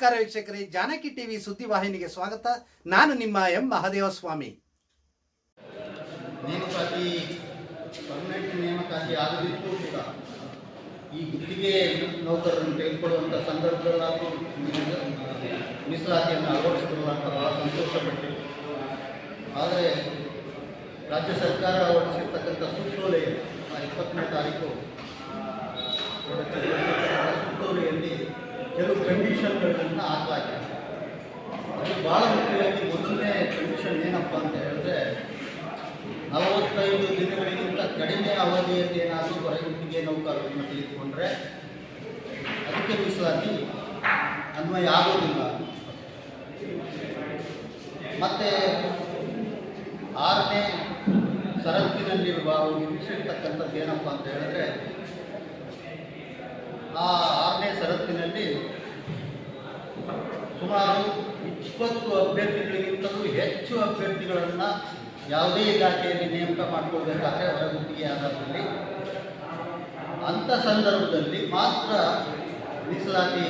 ನಮಸ್ಕಾರ ವೀಕ್ಷಕರೇ, ಜಾನಕಿ ಟಿವಿ ಸುದ್ದಿವಾಹಿನಿಗೆ ಸ್ವಾಗತ. ನಾನು ನಿಮ್ಮ ಎಂ ಮಹದೇವಸ್ವಾಮಿ. ನೇಮಕಾತಿ, ಪರ್ಮನೆಂಟ್ ನೇಮಕಾತಿ ಆಗದಿದ್ದರೂ ಕೂಡ ಈ ಗುತ್ತಿಗೆ ನೌಕರರನ್ನು ತೆಗೆದುಕೊಳ್ಳುವಂಥ ಸಂದರ್ಭದಲ್ಲಾದರೂ ಮೀಸಲಾತಿಯನ್ನು ಅಳವಡಿಸಿಕೊಳ್ಳುವ ಬಹಳ ಸಂತೋಷಪಟ್ಟಿದೆ ಆದರೆ ರಾಜ್ಯ ಸರ್ಕಾರ ಅಳವಡಿಸಿರ್ತಕ್ಕಂಥ ಸುತ್ತೋಲೆ ಇಪ್ಪತ್ತನೇ ತಾರೀಕು ಹೊರಡಿಸಿರ್ತಕ್ಕಂಥ ಸುತ್ತೋಲೆಯಲ್ಲಿ ಕೆಲವು ಕಂಡೀಷನ್ಗಳನ್ನ ಹಾಕಲಾಗಿದೆ. ಅದು ಭಾಳ ಮುಖ್ಯವಾಗಿ ಮೊದಲನೇ ಕಂಡೀಷನ್ ಏನಪ್ಪ ಅಂತ ಹೇಳಿದ್ರೆ, ನಲವತ್ತೈದು ದಿನಗಳಿಗಿಂತ ಕಡಿಮೆ ಅವಧಿಯಲ್ಲಿ ಏನಾದರೂ ಹೊರಗುತ್ತಿಗೆ ನೌಕರರನ್ನು ತೆಗೆದುಕೊಂಡ್ರೆ ಅದಕ್ಕೆ ಮೀಸಲಾತಿ ಅನ್ವಯ ಆಗೋದಿಲ್ಲ. ಮತ್ತು ಆರನೇ ಷರತ್ತಿನಲ್ಲಿರುವ ವಿಧಿಸಿರ್ತಕ್ಕಂಥದ್ದು ಏನಪ್ಪ ಅಂತ ಹೇಳಿದ್ರೆ, ಆ ಆರನೇ ಸುಮಾರು ಇಪ್ಪತ್ತು ಅಭ್ಯರ್ಥಿಗಳಿಗಿಂತಲೂ ಹೆಚ್ಚು ಅಭ್ಯರ್ಥಿಗಳನ್ನು ಯಾವುದೇ ಇಲಾಖೆಯಲ್ಲಿ ನೇಮಕ ಮಾಡಿಕೊಳ್ಬೇಕಾದ್ರೆ ಹೊರಗುತ್ತಿಗೆ ಆಧಾರದಲ್ಲಿ. ಅಂಥ ಸಂದರ್ಭದಲ್ಲಿ ಮಾತ್ರ ಮೀಸಲಾತಿ,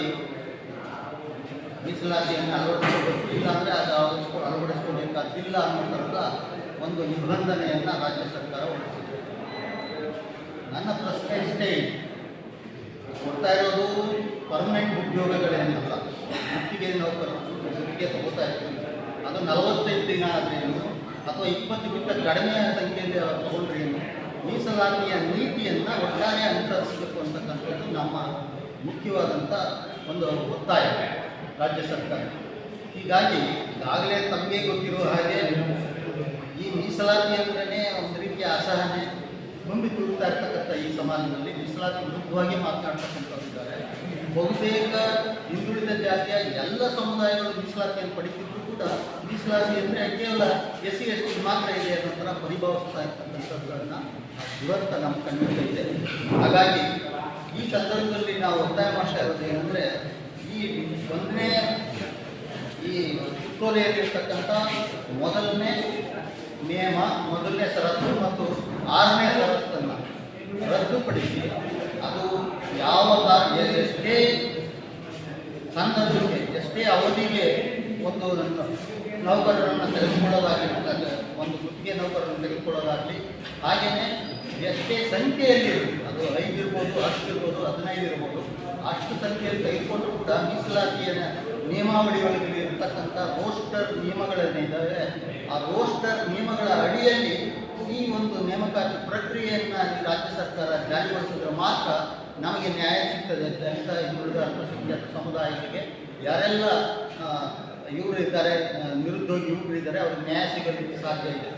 ಮೀಸಲಾತಿಯನ್ನು ಅಳವಡಿಸ್ಕೋಬೇಕು ಇಲ್ಲಾಂದರೆ ಅದು ಅಳವಡಿಸ್ಕೊ ಅಳವಡಿಸ್ಕೊಳ್ಬೇಕಾಗಿಲ್ಲ ಅನ್ನೋಂಥ ಒಂದು ನಿಬಂಧನೆಯನ್ನು ರಾಜ್ಯ ಸರ್ಕಾರ ಹೊರಡಿಸಿದೆ. ನನ್ನ ಪ್ರಶ್ನೆ ಇಷ್ಟೇ. ಕೊಡ್ತಾ ಇರೋದು? ಪರ್ಮನೆಂಟ್ ಉದ್ಯೋಗಗಳೇನಲ್ಲ. ನೌಕರರು ಗುತ್ತಿಗೆ ತಗೋತಾ ಇರ್ತಾರೆ ಅದು ನಲವತ್ತೈದು ದಿನ ಆದ್ರೇನು? ಅಥವಾ ಇಪ್ಪತ್ತಕ್ಕಿಂತ ಕಡಿಮೆ ಸಂಖ್ಯೆಯಲ್ಲಿ ತಗೊಂಡ್ರೆ ಏನು ಮೀಸಲಾತಿಯ ನೀತಿಯನ್ನು ಒಟ್ಟಾರೆ ಅನುಸರಿಸಬೇಕು ಅಂತಕ್ಕಂಥದ್ದು ನಮ್ಮ ಮುಖ್ಯವಾದಂಥ ಒಂದು ಒತ್ತಾಯ ರಾಜ್ಯ ಸರ್ಕಾರ. ಹೀಗಾಗಿ ಈಗಾಗಲೇ ತಮಗೆ ಗೊತ್ತಿರೋ ಹಾಗೆ ಈ ಮೀಸಲಾತಿ ಅಂದ್ರೇ ಒಂದು ರೀತಿಯ ಅಸಹನೆ. ತುಂಬಿ ತುಳುತ್ತಾ ಇರ್ತಕ್ಕಂಥ ಈ ಸಮಾಜದಲ್ಲಿ ಮೀಸಲಾತಿ ವಿರುದ್ಧವಾಗಿ ಮಾತನಾಡ್ತಕ್ಕಂಥವ್ರಿದ್ದಾರೆ. ಬಹುತೇಕ ಹಿಂದುಳಿದ ಜಾತಿಯ ಎಲ್ಲ ಸಮುದಾಯಗಳು ಮೀಸಲಾತಿಯನ್ನು ಪಡಿತಿದ್ರು ಕೂಡ ಮೀಸಲಾತಿ ಅಂದರೆ ಕೇವಲ ಎಸ್ ಸಿ ಎಸ್ ಟಿ ಮಾತ್ರ ಇದೆ ಅನ್ನೋ ಥರ ಪರಿಭಾವಿಸ್ತಾ ಇರ್ತಕ್ಕಂಥದ್ದನ್ನು ಇವತ್ತು ನಮ್ಮ ಕಣ್ಣಿಗೆ ಇದೆ ಹಾಗಾಗಿ ಈ ಸಂದರ್ಭದಲ್ಲಿ ನಾವು ಒತ್ತಾಯ ಮಾಡ್ತಾ ಇರೋದು ಏನಂದರೆ, ಈ ಒಂದನೇ ಈ ಸುತ್ತೋಲೆಯಲ್ಲಿರ್ತಕ್ಕಂಥ ಮೊದಲನೇ ನಿಯಮ ಮೊದಲನೇ ಷರತ್ತು ಮತ್ತು ಆರನೇ ಷರತ್ತನ್ನು ರದ್ದುಪಡಿಸಿ ಅದು ಯಾವ ಕಾ- ಎ- ಎಷ್ಟೇ ಸಂದರ್ಭಕ್ಕೆ ಎಷ್ಟೇ ಅವಧಿಗೆ ಒಂದು ನೌಕರರನ್ನು ತೆಗೆದುಕೊಳ್ಳೋದಾಗಲಿ ಒಂದು ಗುತ್ತಿಗೆ ನೌಕರರನ್ನು ತೆಗೆದುಕೊಳ್ಳೋದಾಗಲಿ ಹಾಗೆಯೇ ಎಷ್ಟೇ ಸಂಖ್ಯೆಯಲ್ಲಿ ಅದು ಐದು ಇರ್ಬೋದು ಹತ್ತು ಇರ್ಬೋದು ಹದಿನೈದು ಇರ್ಬೋದು ಅಷ್ಟು ಸಂಖ್ಯೆಯಲ್ಲಿ ತೆಗೆದುಕೊಂಡು ಕೂಡ ಮೀಸಲಾತಿಯ ನಿಯಮಾವಳಿಗಳಿಗೆ ಇರತಕ್ಕಂಥ ರೋಸ್ಟರ್ ನಿಯಮಗಳೇನಿದ್ದಾವೆ ಆ ರೋಸ್ಟರ್ ನಿಯಮಗಳ ಅಡಿಯಲ್ಲಿ ಈ ಒಂದು ನೇಮಕಾತಿ ಪ್ರಕ್ರಿಯೆಯನ್ನು ರಾಜ್ಯ ಸರ್ಕಾರ ಜಾರಿಗೊಳಿಸಿದ್ರೆ ಮಾತ್ರ ನಮಗೆ ನ್ಯಾಯ ಸಿಗ್ತದೆ ಅಂತ ಹಿಂದುಳಿದ ಅಲ್ಪಸಂಖ್ಯಾತ ಸಮುದಾಯಗಳಿಗೆ ಯಾರೆಲ್ಲ ಇವರು ಇದ್ದಾರೆ ನಿರುದ್ಯೋಗಿ ಯುವಕರು ಇದ್ದಾರೆ, ಅವ್ರಿಗೆ ನ್ಯಾಯ ಸಿಗಲಿಕ್ಕೆ ಸಾಧ್ಯ ಇದೆ.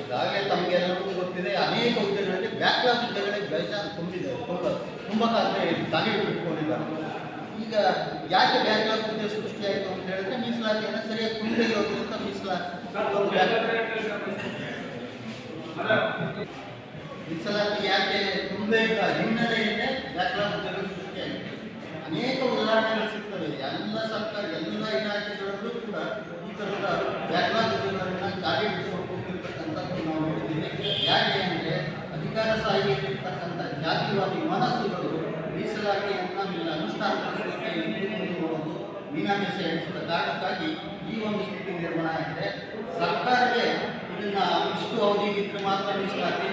ಈಗಾಗಲೇ ತಮಗೆಲ್ಲರಿಗೂ ಗೊತ್ತಿದೆ, ಅನೇಕ ಹುದ್ದೆಗಳಲ್ಲಿ ಬ್ಯಾಕ್ಲಾಗ್ ಹುದ್ದೆಗಳಿಗೆ ಬೇಜಾರು ತುಂಬಿದೆ ತುಂಬ ತುಂಬ ಕಾಲೇ ಖಾಲಿ ಇಟ್ಕೊಂಡಿದ್ದಾರೆ. ಈಗ ಯಾಕೆ ಬ್ಯಾಕ್ಲಾಗ್ ಹುದ್ದೆ ಸೃಷ್ಟಿಯಾಯಿತು ಅಂತ ಹೇಳಿದ್ರೆ ಮೀಸಲಾತಿಯನ್ನು ಸರಿಯಾಗಿ ತುಂಬದೇ ಇರೋದ್ರಿಂದ ಮೀಸಲಾತಿ. ಮೀಸಲಾತಿ ಯಾಕೆ ತುಂಬದೇ ಇಲ್ಲ ಹಿನ್ನೆಲೆಯಲ್ಲೇ ಹುದ್ದೆಗಳು ಸೃಷ್ಟಿಯಾಗಿದೆ ಅನೇಕ ಉದಾಹರಣೆಗಳು ಸಿಗ್ತವೆ. ಎಲ್ಲ ಸರ್ಕಾರ, ಎಲ್ಲ ಇಲಾಖೆಗಳಲ್ಲೂ ಕೂಡ ಈ ಥರದ ಖಾಲಿ ಬಿಟ್ಕೊಂಡು ನಾವು ನೋಡಿದ್ದೀವಿ. ಯಾಕೆ ಅಂದರೆ ಅಧಿಕಾರ ಸಾಹಿತ್ಯಲ್ಲಿರ್ತಕ್ಕಂಥ ಜಾತಿವಾದಿ ಮನಸ್ಸುಗಳು ಮೀಸಲಾತಿಯನ್ನು ಅನುಷ್ಠಾನಗೊಳಿಸಲಿಕ್ಕೆ ನೋಡೋದು ಮೀನಾಮೇಷ ಎಣಿಸಿದ ಕಾರಣಕ್ಕಾಗಿ ಈ ಒಂದು ಸ್ಥಿತಿ ನಿರ್ಮಾಣ ಆಗಿದೆ. ಸರ್ಕಾರಕ್ಕೆ ಇದನ್ನು ಇಷ್ಟು ಅವಧಿಗಿದ್ರೆ ಮಾತ್ರ ಮೀಸಲಾತಿ,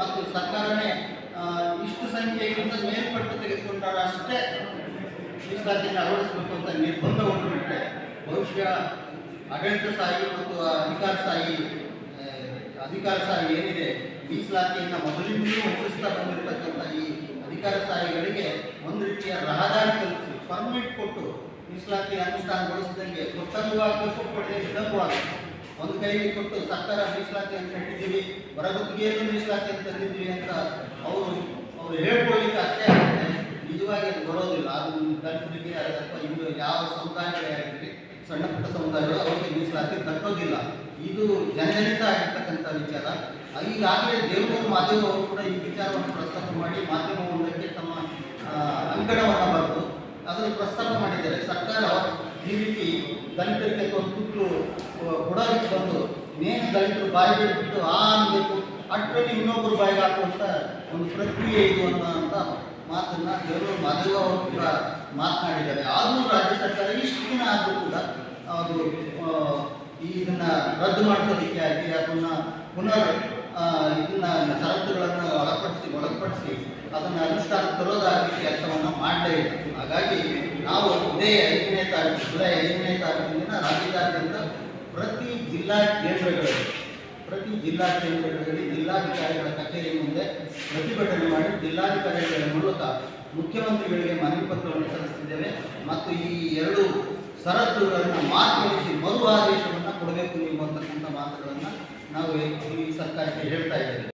ಮತ್ತು ಸರ್ಕಾರನೇ ಇಷ್ಟು ಸಂಖ್ಯೆಗಿಂತ ಮೇಲ್ಪಟ್ಟು ತೆಗೆದುಕೊಂಡಾಗ ಅಷ್ಟೇ ಮೀಸಲಾತಿಯನ್ನು ಅಳವಡಿಸಬೇಕು ಅಂತ ನಿರ್ಬಂಧ ಹೊಂದಿಬಿಟ್ರೆ ಬಹುಶಃ ಆಡಳಿತಶಾಹಿ ಮತ್ತು ಅಧಿಕಾರ ಅಧಿಕಾರಶಾಹಿ ಅಧಿಕಾರ ಅಧಿಕಾರಶಾಹಿ ಏನಿದೆ, ಮೀಸಲಾತಿಯನ್ನು ಮೊದಲಿಂದಲೂ ಹೆಚ್ಚಿಸ್ತಾ ಬಂದಿರತಕ್ಕಂಥ ಈ ಅಧಿಕಾರ ಅಧಿಕಾರಶಾಹಿಗಳಿಗೆ ಒಂದು ರೀತಿಯ ರಹದಾರಿ ಕಲ್ಪಿಸಿ, ಪರ್ಮಿಟ್ ಕೊಟ್ಟು ಮೀಸಲಾತಿ ಅನುಷ್ಠಾನಗೊಳಿಸಿದಂಗೆ ಕೊಟ್ಟಂಗೂ ಆಗಬೇಕು ಕೊಡದೆ ಇದ್ದಂಗೂ ಆಗಬೇಕು ಒಂದು ಕೈಗೆ ಕೊಟ್ಟು ಸರ್ಕಾರ ಮೀಸಲಾತಿಯನ್ನು ಕಟ್ಟಿದ್ದೀವಿ, ಹೊರಗುತ್ತಿಗೆಯಲ್ಲೂ ಮೀಸಲಾತಿಯನ್ನು ತಂದಿದ್ದೀವಿ ಅಂತ ಅವರು ಹೇಳ್ಕೊಳ್ಳಿಕ್ಕೆ ಅಷ್ಟೇ ನಿಜವಾಗಿ ಬರೋದಿಲ್ಲ. ಅದು ದಲಿತರಿಗೆ ಅಥವಾ ಇನ್ನು ಯಾವ ಸಮುದಾಯಗಳೇ ಆಗಿರಲಿ, ಸಣ್ಣ ಪುಟ್ಟ ಸಮುದಾಯಗಳು ಅವರಿಗೆ ಮೀಸಲಾತಿ ತಟ್ಟೋದಿಲ್ಲ. ಇದು ಜನಜನಿತ ಆಗಿರ್ತಕ್ಕಂಥ ವಿಚಾರ. ಈಗಾಗಲೇ ಆಗಲೇ ಮಾದೇವ್ ಅವರು ಕೂಡ ಈ ವಿಚಾರವನ್ನು ಪ್ರಸ್ತಾಪ ಮಾಡಿ ಮಾಧ್ಯಮವೊಂದಕ್ಕೆ ತಮ್ಮ ಅಂಕಣವನ್ನು ಬರೆದು ಅದನ್ನು ಪ್ರಸ್ತಾಪ ಮಾಡಿದ್ದಾರೆ. ಸರ್ಕಾರ ಈ ರೀತಿ ದಲಿತರಿಗೆ ತುತ್ತು ಕೊಡೋದಕ್ಕೆ ಬಂದು ಇನ್ನೇನು ದಲಿತರು ಬಾಯಿಗೆ ಬಿಟ್ಟು ಆ ಅನ್ಬೇಕು ಅಷ್ಟರಲ್ಲಿ ಇನ್ನೊಬ್ಬರು ಬಾಯಿಗೆ ಹಾಕುವಂಥ ಒಂದು ಪ್ರಕ್ರಿಯೆ ಇದು ಅನ್ನೋ ಅಂತ ಮಾತನ್ನ ದೇವರು ಮಾದೇವ ಅವರು ಕೂಡ ಮಾತನಾಡಿದ್ದಾರೆ. ಆದರೂ ರಾಜ್ಯ ಸರ್ಕಾರ ಇಷ್ಟು ದಿನ ಆದರೂ ಕೂಡ ಅದು ಇದನ್ನು ರದ್ದು ಮಾಡಿಸೋದಕ್ಕೆ ಆಗಿ ಅದನ್ನ ಪುನರ್ ಇದನ್ನ ಷರತ್ತುಗಳನ್ನು ಒಳಪಡಿಸಿ ಒಳಪಡಿಸಿ ಅದನ್ನು ಅನುಷ್ಠಾನ ತರೋದಾಗಿ ಕೆಲಸವನ್ನು ಮಾಡಲೇ ಇಲ್ಲ ಹಾಗಾಗಿ ನಾವು ಇದೇ ಐದನೇ ತಾರೀಕು, ಜುಲೈ ಐದನೇ ತಾರೀಕಿನ ರಾಜ್ಯದಾದ್ಯಂತ ಪ್ರತಿ ಜಿಲ್ಲಾ ಕೇಂದ್ರಗಳಲ್ಲಿ ಪ್ರತಿ ಜಿಲ್ಲಾ ಕೇಂದ್ರಗಳಲ್ಲಿ ಜಿಲ್ಲಾಧಿಕಾರಿಗಳ ಕಚೇರಿ ಮುಂದೆ ಪ್ರತಿಭಟನೆ ಮಾಡಿ ಜಿಲ್ಲಾಧಿಕಾರಿಗಳ ಮೂಲಕ ಮುಖ್ಯಮಂತ್ರಿಗಳಿಗೆ ಮನವಿ ಪತ್ರವನ್ನು ಸಲ್ಲಿಸಿದ್ದೇವೆ ಮತ್ತು ಈ ಎರಡು ಷರತ್ತುಗಳನ್ನು ಮಾರ್ಪಡಿಸಿ ಮರು ಆದೇಶವನ್ನು ಕೊಡಬೇಕು ನೀವು ಅಂತಕ್ಕಂಥ ಮಾತುಗಳನ್ನು ನಾವು ಈ ಸರ್ಕಾರಕ್ಕೆ ಹೇಳ್ತಾ ಇದ್ದೇವೆ.